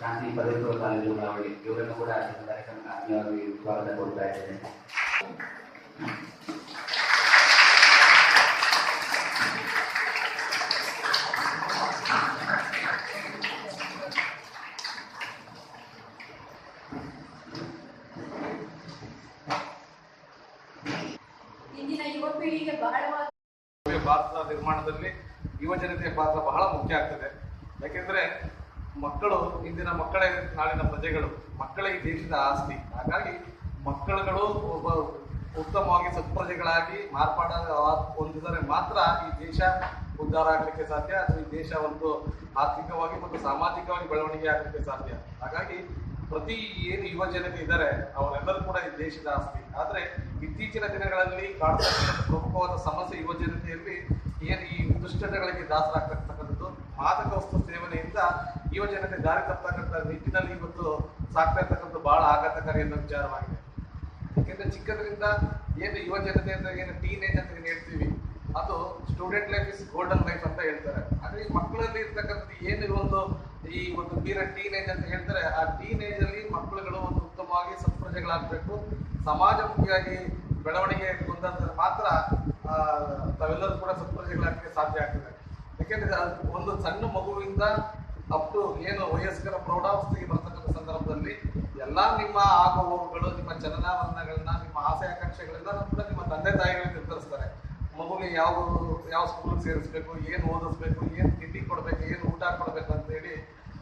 ಶಾಂತಿ ಪದವಿ ಪೂರ್ವ ಕಾಲೇಜು ಉಳ್ಳಾವಳಿ ಇವರನ್ನು ಕೂಡ ಈ ಕಾರ್ಯಕ್ರಮಕ್ಕೆ ಆತ್ಮೀಯವಾಗಿ ಸ್ವಾಗತ ಕೊಡ್ತಾ ಇದ್ದೇನೆ. ಭಾರತದ ನಿರ್ಮಾಣದಲ್ಲಿ ಯುವ ಜನತೆಯ ಪಾತ್ರ ಬಹಳ ಮುಖ್ಯ ಆಗ್ತದೆ. ಯಾಕೆಂದ್ರೆ ಮಕ್ಕಳು, ಇಂದಿನ ಮಕ್ಕಳೇ ನಾಳಿನ ಪ್ರಜೆಗಳು, ಮಕ್ಕಳೇ ದೇಶದ ಆಸ್ತಿ. ಹಾಗಾಗಿ ಮಕ್ಕಳುಗಳು ಒಬ್ಬ ಉತ್ತಮವಾಗಿ ಸತ್ಪ್ರಜೆಗಳಾಗಿ ಮಾರ್ಪಾಡ ಹೊಂದಿದರೆ ಮಾತ್ರ ಈ ದೇಶ ಉದ್ಧಾರ ಆಗಲಿಕ್ಕೆ ಸಾಧ್ಯ, ಅಥವಾ ಈ ದೇಶ ಒಂದು ಆರ್ಥಿಕವಾಗಿ ಮತ್ತು ಸಾಮಾಜಿಕವಾಗಿ ಬೆಳವಣಿಗೆ ಆಗಲಿಕ್ಕೆ ಸಾಧ್ಯ. ಹಾಗಾಗಿ ಪ್ರತಿ ಏನು ಯುವ ಜನತೆ ಇದ್ದಾರೆ, ಅವರೆಲ್ಲರೂ ಕೂಡ ಈ ದೇಶದ ಆಸ್ತಿ. ಆದರೆ ಇತ್ತೀಚಿನ ದಿನಗಳಲ್ಲಿ ಕಾಡ್ತಕ್ಕಂಥ ಪ್ರಮುಖವಾದ ಸಮಸ್ಯೆ ಯುವ ಜನತೆಯಲ್ಲಿ ಏನು ಈ ದುಷ್ಟತೆಗಳಿಗೆ ದಾಸರಾಗ್ತಕ್ಕಂಥದ್ದು, ಮಾದಕ ವಸ್ತು ಸೇವನೆಯಿಂದ ಯುವ ಜನತೆ ದಾರಿ ತಪ್ಪತಕ್ಕಂಥ ನಿಟ್ಟಿನಲ್ಲಿ ಇವತ್ತು ಸಾಕ್ತಾ ಇರ್ತಕ್ಕಂಥ ಬಹಳ ಆಘಾತಕಾರಿ ಅನ್ನೋ ವಿಚಾರವಾಗಿದೆ. ಯಾಕೆಂದ್ರೆ ಚಿಕ್ಕದ್ರಿಂದ ಏನು ಯುವ ಜನತೆ ಅಂತ ಏನು ಟೀನೇಜ್ ಅಂತ ಏನು ಹೇಳ್ತೀವಿ, ಅದು student life is golden life ಅಂತ ಹೇಳ್ತಾರೆ. ಆದ್ರೆ ಈ ಮಕ್ಕಳಲ್ಲಿ ಇರ್ತಕ್ಕಂಥ ಏನು ಒಂದು ಈ ಒಂದು ಪೀರಿಯಡ್ ಟೀನೇಜ್ ಅಂತ ಹೇಳ್ತಾರೆ, ಆ ಟೀನೇಜ್ ಅಲ್ಲಿ ಮಕ್ಕಳುಗಳು ಒಂದು ಉತ್ತಮವಾಗಿ ಸತ್ಪ್ರಜೆಗಳಾಗಬೇಕು. ಸಮಾಜಮುಖಿಯಾಗಿ ಬೆಳವಣಿಗೆ ಹೊಂದಿದ್ರೆ ಮಾತ್ರ ತಾವೆಲ್ಲರೂ ಕೂಡ ಸತ್ಪ್ರಜೆಗಳಾಗಲಿಕ್ಕೆ ಸಾಧ್ಯ ಆಗ್ತದೆ. ಯಾಕೆಂದ್ರೆ ಒಂದು ಸಣ್ಣ ಮಗುವಿಂದ ಅಪ್ ಟು ಏನು ವಯಸ್ಕರ ಪ್ರೌಢಾವಸ್ಥೆಗೆ ಬರ್ತಕ್ಕಂಥ ಸಂದರ್ಭದಲ್ಲಿ ಎಲ್ಲ ನಿಮ್ಮ ಆಗು ಹೋಗುಗಳು ನಿಮ್ಮ ಚಲನಾವಲನಗಳನ್ನ ನಿಮ್ಮ ಆಸೆ ಆಕಾಂಕ್ಷೆಗಳೆಲ್ಲ ಕೂಡ ನಿಮ್ಮ ತಂದೆ ತಾಯಿಗಳು ನಿರ್ಧರಿಸ್ತಾರೆ. ಮಗುಗೆ ಯಾವ ಯಾವ ಸ್ಕೂಲ್ ಸೇರಿಸ್ಬೇಕು, ಏನು ಓದಿಸ್ಬೇಕು, ಏನು ತಿಂಡಿ ಕೊಡಬೇಕು, ಏನು ಊಟ ಕೊಡಬೇಕು ಅಂತ ಹೇಳಿ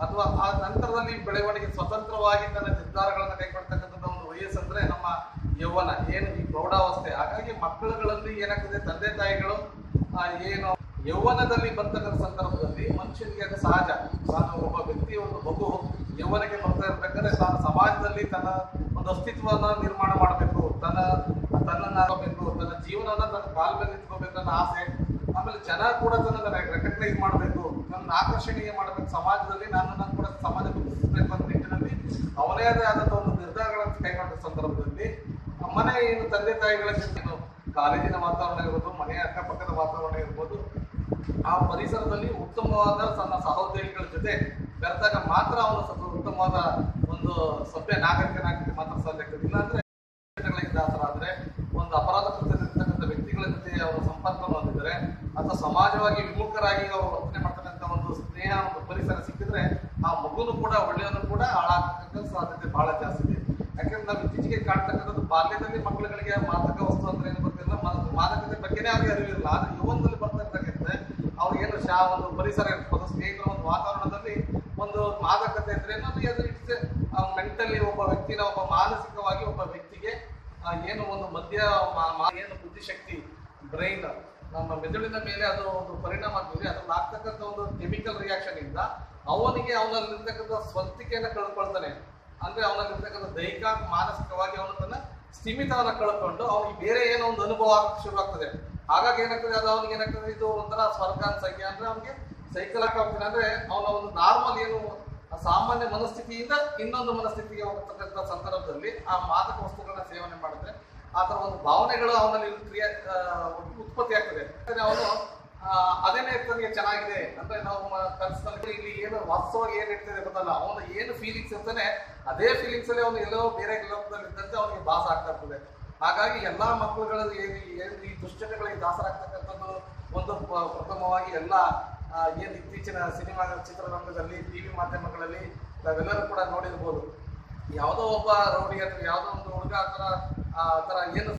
ಅಥವಾ ಆ ನಂತರದಲ್ಲಿ ಬೆಳವಣಿಗೆ ಸ್ವತಂತ್ರವಾಗಿ ತನ್ನ ನಿರ್ಧಾರಗಳನ್ನ ಕೈಗೊಳ್ತಕ್ಕಂಥ ಒಂದು ವಯಸ್ಸಂದ್ರೆ ನಮ್ಮ ಯೌವನ ಏನು ಈ ಪ್ರೌಢಾವಸ್ಥೆ. ಹಾಗಾಗಿ ಮಕ್ಕಳುಗಳಲ್ಲಿ ಏನಾಗ್ತದೆ? ತಂದೆ ತಾಯಿಗಳು ಏನು ಯೌವನದಲ್ಲಿ ಬರ್ತಕ್ಕಂಥ ಸಂದರ್ಭದಲ್ಲಿ ಮನುಷ್ಯನಿಗೆ ಅದು ಸಹಜ. ತಾನು ಒಬ್ಬ ವ್ಯಕ್ತಿ ಒಂದು ಮಗು ಯೌವನಕ್ಕೆ ಬರ್ತಾ ಇರ್ಬೇಕಾದ್ರೆ ತಾನು ಸಮಾಜದಲ್ಲಿ ತನ್ನ ಒಂದು ಅಸ್ತಿತ್ವನ ನಿರ್ಮಾಣ ಮಾಡಬೇಕು, ತನ್ನ ತನ್ನನ್ನ ತನ್ನ ಜೀವನನ ತನ್ನ ಕಾಲ ಮೇಲೆ ನಿಂತ್ಕೋಬೇಕನ್ನೋ ಆಸೆ. ಆಮೇಲೆ ಜನ ಕೂಡ ತನ್ನ ರೆಕಗ್ನೈಸ್ ಮಾಡಬೇಕು ನನ್ನ ಆಕರ್ಷಣೀಯ ಮಾಡಬೇಕು. ಸಮಾಜದಲ್ಲಿ ನಾನು ನಾನು ಕೂಡ ಸಮಾಜಕ್ಕೆ ಗುರುತಿಸಬೇಕು ಅನ್ನೋ ನಿಟ್ಟಿನಲ್ಲಿ ಅವನೇ ಆದಂತಹ ಒಂದು ನಿರ್ಧಾರಗಳನ್ನು ಕೈಗೊಂಡ ಸಂದರ್ಭದಲ್ಲಿ ಮನೆ ಏನು ತಂದೆ ತಾಯಿಗಳ ಕಾಲೇಜಿನ ವಾತಾವರಣ ಇರ್ಬೋದು, ಮನೆಯ ಅಕ್ಕಪಕ್ಕದ ವಾತಾವರಣ ಇರ್ಬೋದು ಆ ಪರಿಸರದಲ್ಲಿ ಉತ್ತಮವಾದ ತನ್ನ ಸಹೋದ್ಯೋಗಿಗಳ ಜೊತೆ ಬೆರೆದಾಗ ಮಾತ್ರ ಅವನು ಸ್ವಲ್ಪ ಉತ್ತಮವಾದ ಒಂದು ಸಭ್ಯ ನಾಗರಿಕನಾಗಲಿಕ್ಕೆ ಮಾತ್ರ ಸಾಧ್ಯ ಆಗ್ತದೆ. ಇಲ್ಲಾಂದ್ರೆ ದಾಸರ ದಾಸರಾದ್ರೆ ಒಂದು ಅಪರಾಧ ಕೃತ್ಯದಲ್ಲಿರ್ತಕ್ಕಂಥ ವ್ಯಕ್ತಿಗಳ ಜೊತೆ ಅವರು ಸಂಪರ್ಕವನ್ನು ಹೊಂದಿದರೆ ಅಥವಾ ಸಮಾಜವಾಗಿ ವಿಮುಖರಾಗಿ ಅವರು ವರ್ತನೆ ಮಾಡ್ತಕ್ಕಂಥ ಒಂದು ಸ್ನೇಹ, ಒಂದು ಪರಿಸರ ಸಿಕ್ಕಿದ್ರೆ ಆ ಮಗುನು ಕೂಡ, ಒಳ್ಳೆಯವನು ಕೂಡ ಹಾಳಾಗ್ತಕ್ಕಂಥ ಸಾಧ್ಯತೆ ಬಹಳ ಜಾಸ್ತಿ ಇದೆ. ಯಾಕಂದ್ರೆ ನಾವು ಇತ್ತೀಚೆಗೆ ಕಾಣ್ತಕ್ಕಂಥದ್ದು ಬಾಲ್ಯದಲ್ಲಿ ಮಕ್ಕಳುಗಳಿಗೆ ಮಾದಕ ವಸ್ತು ಅಂದ್ರೆ ಏನು ಗೊತ್ತಿಲ್ಲ. ಮಾದಕತೆ ಬಗ್ಗೆನೇ ಅವ್ರಿಗೆ ಅರಿವಿಲ್ಲ. ಆದ್ರೆ ಇರ್ತಕ್ಕಂಥ ಶಾ ಒಂದು ಪರಿಸರ ಇರ್ಬೋದು ಸ್ನೇಹಿತರ ಒಂದು ವಾತಾವರಣದಲ್ಲಿ ಒಂದು ಮಾದಕತೆ ಇದ್ರೆ ಅದು ಇಟ್ಸ್ ಮೆಂಟಲಿ ಒಬ್ಬ ವ್ಯಕ್ತಿನ ಒಬ್ಬ ಮಾನಸಿಕವಾಗಿ ಒಬ್ಬ ವ್ಯಕ್ತಿಗೆ ಏನು ಒಂದು ಮಧ್ಯ ಮಾ- ಮಾ- ಏನು ಬುದ್ಧಿಶಕ್ತಿ, ಬ್ರೈನ್, ನಮ್ಮ ಮೆದುಳಿನ ಮೇಲೆ ಅದು ಒಂದು ಪರಿಣಾಮ ಆಗ್ತದೆ ಅದ್ರಲ್ಲಿ ಆಗ್ತಕ್ಕಂಥ ಒಂದು ಕೆಮಿಕಲ್ ರಿಯಾಕ್ಷನ್ ಇಂದ ಅವನಿಗೆ ಅವನಲ್ಲಿರ್ತಕ್ಕಂಥ ಸ್ವಂತಿಕೆಯನ್ನು ಕಳ್ಕೊಳ್ತಾನೆ. ಅಂದ್ರೆ ಅವನಲ್ಲಿರ್ತಕ್ಕಂಥ ದೈಹಿಕ, ಮಾನಸಿಕವಾಗಿ ಅವನ ತನ್ನ ಸ್ಥಿಮಿತವನ್ನ ಕಳ್ಕೊಂಡು ಅವನಿಗೆ ಬೇರೆ ಏನೋ ಒಂದು ಅನುಭವ ಆಗಕ್ಕೆ ಶುರು ಆಗ್ತದೆ ಹಾಗಾಗಿ ಏನಾಗ್ತದೆ? ಅದು ಅವ್ನಿಗೆ ಏನಾಗ್ತದೆ? ಇದು ಒಂಥರ ಸ್ವರ್ಗ ಸಂಖ್ಯೆ ಅಂದ್ರೆ ಅವನಿಗೆ ಸೈಕಲ್ ಹೋಗ್ತಾನೆ. ಅಂದ್ರೆ ಅವನ ಒಂದು ನಾರ್ಮಲ್ ಏನು ಸಾಮಾನ್ಯ ಮನಸ್ಥಿತಿಯಿಂದ ಇನ್ನೊಂದು ಮನಸ್ಥಿತಿಗೆ ಹೋಗ್ತಕ್ಕಂಥ ಸಂದರ್ಭದಲ್ಲಿ ಆ ಮಾದಕ ವಸ್ತುಗಳನ್ನ ಸೇವನೆ ಮಾಡಿದ್ರೆ ಆ ಥರ ಒಂದು ಭಾವನೆಗಳು ಅವನಲ್ಲಿ ಕ್ರಿಯಾ ಉತ್ಪತ್ತಿ ಆಗ್ತದೆ. ಅವನು ಅದೇನೇ ಇರ್ತದೆ ಚೆನ್ನಾಗಿದೆ. ಅಂದ್ರೆ ನಾವು ಕನಸಿನಲ್ಲಿ ಇಲ್ಲಿ ಏನು ವಾಸ್ತವವಾಗಿ ಏನ್ ಇರ್ತದೆ ಗೊತ್ತಲ್ಲ? ಅವನ ಏನು ಫೀಲಿಂಗ್ಸ್ ಇರ್ತಾನೆ, ಅದೇ ಫೀಲಿಂಗ್ಸ್ ಅಲ್ಲಿ ಅವನು ಎಲ್ಲೋ ಬೇರೆ ಲೋಕದಲ್ಲಿ ಇದ್ದಂತೆ ಅವನಿಗೆ ಭಾಸ ಆಗ್ತಾ ಇರ್ತದೆ. ಹಾಗಾಗಿ ಎಲ್ಲಾ ಮಕ್ಕಳುಗಳಲ್ಲಿ ಏನು ಏನು ಈ ದುಶ್ಚಟಗಳಿಗೆ ದಾಸರಾಗ್ತಕ್ಕಂಥದ್ದು ಒಂದು ಪ್ರಥಮವಾಗಿ ಎಲ್ಲ ಏನು ಇತ್ತೀಚಿನ ಸಿನಿಮಾ ಚಿತ್ರರಂಗದಲ್ಲಿ ಟಿ ವಿ ಮಾಧ್ಯಮಗಳಲ್ಲಿ ನಾವೆಲ್ಲರೂ ಕೂಡ ನೋಡಿರ್ಬೋದು. ಯಾವುದೋ ಒಬ್ಬ ರೌಡಿ ಅಥವಾ ಯಾವುದೋ ಒಂದು ಹುಡುಗ ಆ ಥರ ಆ ಥರ ಏನು